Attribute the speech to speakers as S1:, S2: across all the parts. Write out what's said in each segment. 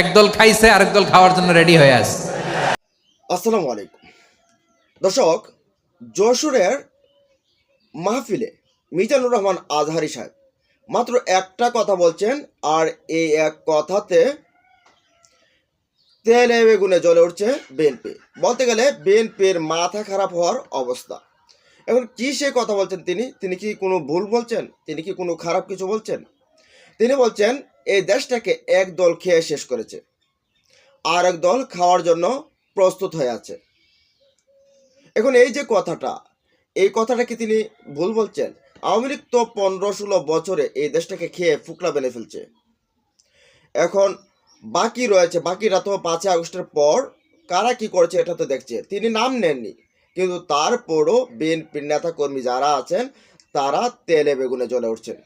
S1: একদল খাইছে, আরেক দল খাওয়ার জন্য রেডি হয়ে আছে।
S2: আসসালামু আলাইকুম। দর্শক, যশোরের মাহফিলে মিজানুর রহমান আজহারি সাহেব মাত্র একটা কথা বলছেন, আর এই এক কথাতে তেলে বেগুনে জ্বলে উঠছে বিএনপি। বলতে গেলে বিএনপির মাথা খারাপ হওয়ার অবস্থা। এখন কি সে কথা বলছেন তিনি? তিনি কি কোনো ভুল বলছেন? তিনি কি কোনো খারাপ কিছু বলছেন? তিনি বলছেন এই দেশটাকে এক দল খেয়ে শেষ করেছে আর এক দল খাওয়ার জন্য প্রস্তুত হয়ে আছে। এখন এই যে কথাটা, এই কথাটা কি তিনি ভুল বলছেন? আওয়ামী লীগ তো পনেরো ষোলো বছরে এই দেশটাকে খেয়ে ফুকলা বেনে ফেলছে। এখন বাকি রয়েছে, বাকিরা তো পাঁচই আগস্টের পর কারা কি করছে এটা তো দেখছে। তিনি নাম নেননি, কিন্তু তারপরও বিএনপির নেতা কর্মী যারা আছেন, তারা তেলে বেগুনে জ্বলে উঠছেন।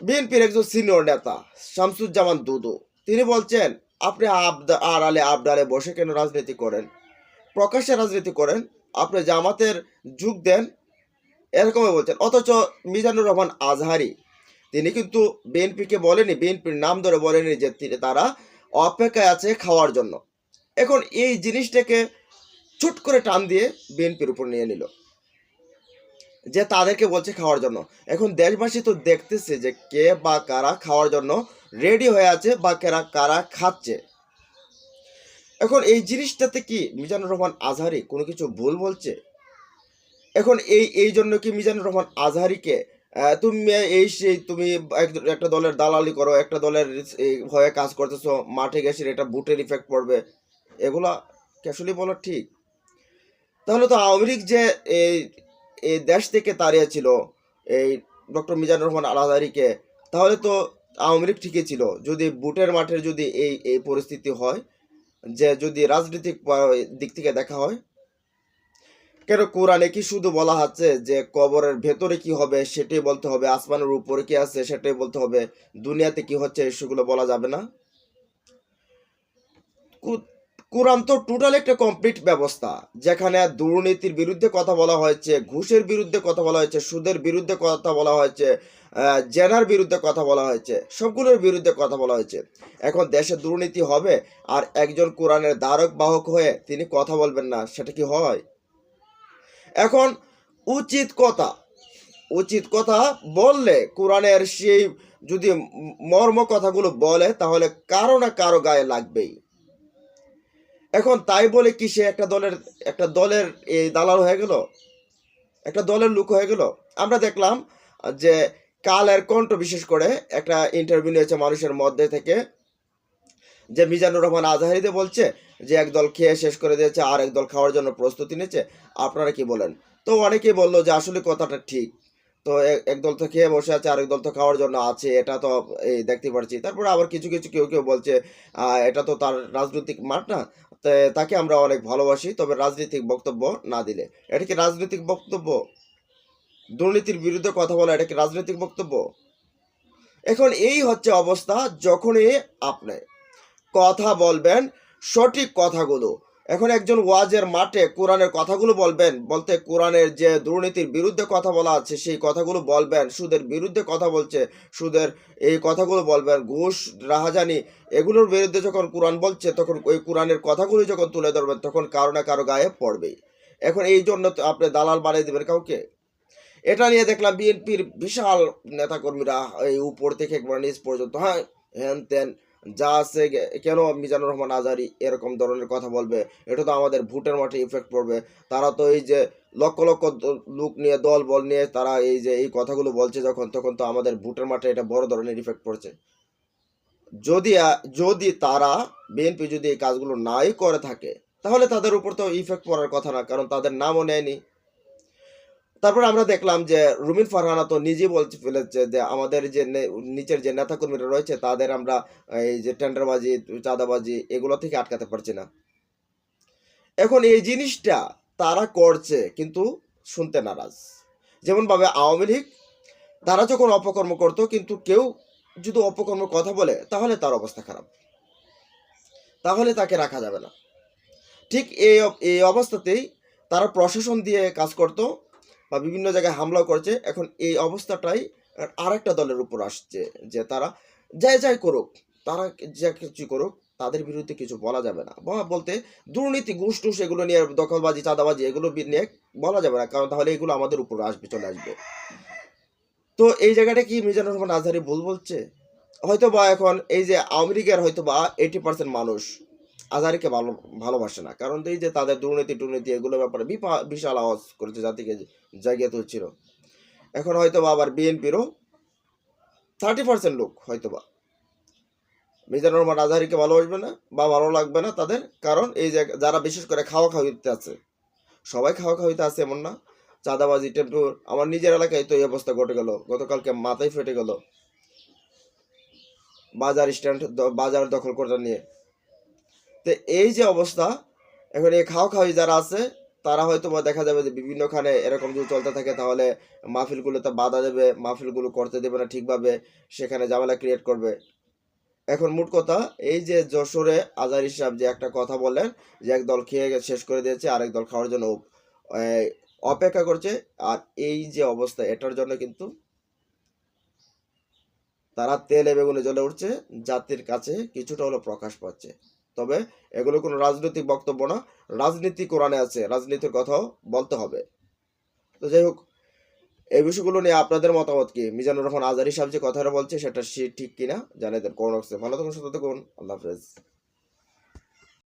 S2: বিএনপির একজন সিনিয়র নেতা, শামসুজ্জামান দুদু। তিনি বলছেন, আপনি আবদা, আড়ালে আবডালে বসে কেন রাজনীতি করেন? প্রকাশ্যে রাজনীতি করেন, আপনি জামাতের যুগ দেন। এরকমই বলছেন। অথচ মিজানুর রহমান আজহারি, তিনি কিন্তু বিএনপিকে বলেনি, বিএনপির নাম ধরে বলেনি যে তারা অপেক্ষায় আছে খাওয়ার জন্য। এখন এই জিনিসটাকে ছুট করে টান দিয়ে বিএনপির উপর নিয়ে নিল। যে তাদেরকে বলছে খাওয়ার জন্য। এখন দেশবাসী তো দেখতেছে যে কে বা কারা খাওয়ার জন্য রেডি হয়ে আছে বা কারা কারা খাচ্ছে। এখন এই জিনিসটাতে কি মিজানুর রহমান আজহারি কোনো কিছু ভুল বলছে? এখন এই এই জন্য কি মিজানুর রহমান আজহারিকে তুমি এই সেই, তুমি এক- একটা দলের দালালি করো, একটা দলের হয়ে কাজ করতেছো, মাঠে গেছে এটা বুটের ইফেক্ট পড়বে, এগুলা ক্যাশুয়ালি বলা ঠিক? তাহলে তো আওয়ামী লীগ যে এই এই দেশ থেকে তাড়িয়ে ছিল এই ডক্টর মিজানুর রহমান আলাদারিকে তাহলে তো আওয়ামী লীগ ঠিকই ছিল। যদি বুটের মাঠের যদি এই এই পরিস্থিতি হয়, যে যদি রাজনৈতিক দিক থেকে দেখা হয়, কেন কোরআনে কি শুধু বলা হচ্ছে যে কবরের ভেতরে কি হবে সেটাই বলতে হবে, আসমানের উপরে কি আছে সেটাই বলতে হবে, দুনিয়াতে কি হচ্ছে সেগুলো বলা যাবে না? কোরআন তো টোটাল একটা কমপ্লিট ব্যবস্থা, যেখানে দুর্নীতির বিরুদ্ধে কথা বলা হয়েছে, ঘুষের বিরুদ্ধে কথা বলা হয়েছে, সুদের বিরুদ্ধে কথা বলা হয়েছে জেনার বিরুদ্ধে কথা বলা হয়েছে, সবগুলোর বিরুদ্ধে কথা বলা হয়েছে। এখন দেশে দুর্নীতি হবে আর একজন কোরআনের দ্বারক বাহক হয়ে তিনি কথা বলবেন না, সেটা কি হয়? এখন উচিত কথা উচিত কথা বললে কোরআনের সেই যদি মর্ম কথাগুলো বলে, তাহলে কারও না কারও গায়ে লাগবেই। এখন তাই বলে কি সে একটা দলের একটা দলের এই দালাল হয়ে গেল? একটা দলের লোক হয়ে গেল? আমরা দেখলাম যে কালের কণ্ঠ বিশেষ করে একটা ইন্টারভিউ নিয়েছে মানুষের মধ্যে থেকে, যে মিজানুর রহমান আজহারিতে বলছে যে একদল খেয়ে শেষ করে দিয়েছে আর একদল খাওয়ার জন্য প্রস্তুতি নিচ্ছে আপনারা কি বলেন? তো অনেকেই বলল যে আসলে কথাটা ঠিক। তো একদল তো খেয়ে বসে আছে, আরেক দল তো খাওয়ার জন্য আছে, এটা তো এই দেখতে পাচ্ছি তারপরে আবার কিছু কিছু কেউ কেউ বলছে এটা তো তার রাজনৈতিক মাঠ না তাকে আমরা অনেক ভালোবাসি, তবে রাজনৈতিক বক্তব্য না দিলে। এটা কি রাজনৈতিক বক্তব্য? দুর্নীতির বিরুদ্ধে কথা বলা, এটা কি রাজনৈতিক বক্তব্য? এখন এই হচ্ছে অবস্থা, যখনই আপনি কথা বলবেন সঠিক কথাগুলো এখন একজন ওয়াজের মাঠে কোরআনের কথাগুলো বলবেন, বলতে কোরআনের যে দুর্নীতির বিরুদ্ধে কথা বলা আছে, সেই কথাগুলো বলবেন, সুদের বিরুদ্ধে কথা বলছে, সুদের এই কথাগুলো বলবেন, ঘুষ, রাহাজানি এগুলোর বিরুদ্ধে যখন কোরআন বলছে, তখন ওই কোরআনের কথাগুলো যখন তুলে ধরবেন, তখন কারও না কারও গায়ে পড়বেই। এখন এই জন্য আপনি দালাল বানিয়ে দেবেন কাউকে। এটা নিয়ে দেখলাম বিএনপির বিশাল নেতাকর্মীরা এই উপর থেকে একবার নিচ পর্যন্ত হ্যাঁ হ্যান ত্যান যা আছে কেন মিজানুর রহমান আজারি এরকম ধরনের কথা বলবে? এটা তো আমাদের ভোটের মাঠে ইফেক্ট পড়বে। তারা তো এই যে লক্ষ লক্ষ লোক নিয়ে দল বল নিয়ে তারা এই যে এই কথাগুলো বলছে যখন, তখন তো আমাদের ভোটের মাঠে এটা বড় ধরনের ইফেক্ট পড়ছে। যদি যদি তারা বিএনপি যদি এই কাজগুলো নাই করে থাকে, তাহলে তাদের উপর তো ইফেক্ট পড়ার কথা না, কারণ তাদের নামও নেয়নি। তারপর আমরা দেখলাম যে রুমিন ফারহানা তো নিজে বলতে ফেলেছে যে আমাদের যে নিচের যে নেতাকর্মীরা রয়েছে, তাদের আমরা, এই যে টেন্ডারবাজি, চাঁদাবাজি এগুলো থেকে আটকাতে পারছি না। এখন এই জিনিসটা তারা করছে কিন্তু শুনতে নারাজ। যেমনভাবে আওয়ামী লীগ, তারা যখন অপকর্ম করতো কিন্তু কেউ যদি অপকর্ম কথা বলে, তাহলে তার অবস্থা খারাপ। তাহলে তাকে রাখা যাবে না। ঠিক এই এই অবস্থাতেই তারা প্রশাসন দিয়ে কাজ করতো। বা বিভিন্ন জায়গায় হামলাও করছে। এখন এই অবস্থাটাই আর একটা দলের উপর আসছে যে তারা যাই যাই করুক, তারা যা কিছু করুক, তাদের বিরুদ্ধে কিছু বলা যাবে না। বা, বলতে দুর্নীতি ঘুষ টুস এগুলো নিয়ে দখলবাজি, চাঁদাবাজি এগুলো নিয়ে বলা যাবে না। কারণ তাহলে এগুলো আমাদের উপর আসবে, চলে আসবে। তো এই জায়গাটা কি মিজানুর রহমান আজহারি ভুল বলছে? হয়তো বা এখন এই যে আমেরিকার হয়তো বা এইটি পার্সেন্ট মানুষ আজহারিকে ভালো, ভালোবাসে না। কারণ এই যে তাদের দুর্নীতি টুর্নীতি এগুলো ব্যাপারে বিশাল আওয়াজ করেছে জাতিকে জাগিয়ে তুলছিল। এখন হয়তো আবার বিএনপিরও থার্টি পার্সেন্ট লোক হয়তো বা মিজানুর রহমান আজহারিকে ভালোবাসবে না বা ভালো লাগবে না তাদের, কারণ এই যে যারা বিশেষ করে খাওয়া খাওয়াইতে আছে, সবাই খাওয়া খাওয়াইতে আছে এমন না। চাঁদাবাজি, টেম্পু, আমার নিজের এলাকায় তো এই অবস্থা ঘটে গেল, গতকালকে মাথায় ফেটে গেল। বাজার স্ট্যান্ড বাজার দখল করা নিয়ে তো এই যে অবস্থা, এখন এই খাওয়া খাওয়াই যারা আছে, তারা হয়তো বা দেখা যাবে যে বিভিন্নখানে এরকম যদি চলতে থাকে, তাহলে মাহফিলগুলোতে বাধা দেবে, মাহফিলগুলো করতে দেবে না ঠিকভাবে, সেখানে ঝামেলা ক্রিয়েট করবে। এখন মোট কথা, এই যে যশোরে আজারি সাহেব যে একটা কথা বললেন, যে এক দল খেয়ে শেষ করে দিয়েছে, আরেক দল খাওয়ার জন্য অপেক্ষা করছে, আর এই যে অবস্থা, এটার জন্য কিন্তু তারা তেলে বেগুনে জ্বলে উঠছে, জাতির কাছে কিছুটা হলো প্রকাশ পাচ্ছে। তবে এগুলো কোনো রাজনৈতিক বক্তব্য না। রাজনীতি কোরআনে আছে, রাজনীতির কথাও বলতে হবে। তো যাই হোক, এই বিষয়গুলো নিয়ে আপনাদের মতামত কি? মিজানুর রহমান আজারি সাহেব যে কথাটা বলছে, সেটা সে ঠিক কিনা জানাই দেন কোন ভালো থাকুন, সুস্থ থাকুন, আল্লাহ হাফেজ।